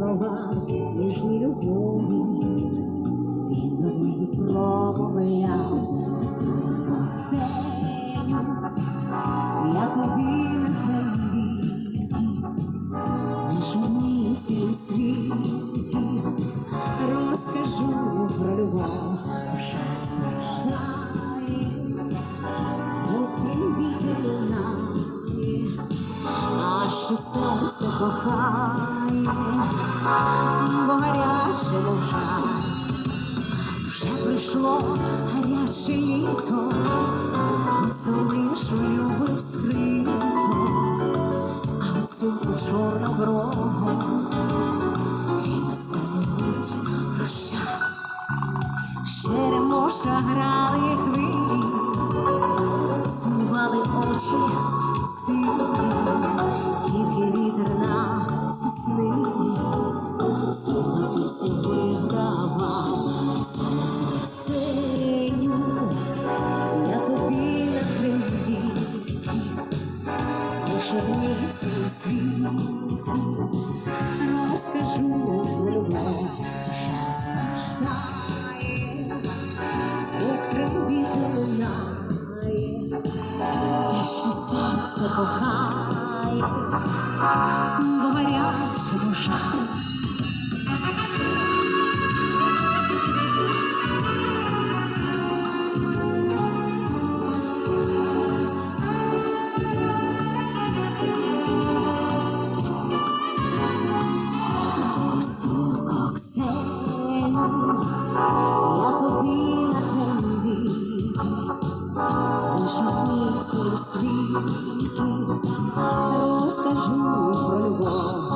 слова ніжні любові, він до неї промовляв свою псеню. Я тобі на хребіті, найшумнісім світі, бо гаряче мовчає. Вже прийшло гаряче літо, Залишу любив скрито, а оцю чорноброгу і прощав. Черемоша грали хвилі, сумували очі місці світі, розкажу любов, душа страждає, звук трембіти лунає, те, що серце кохає, бо тобі на твоїм віті, лиш на тмі розкажу про любов.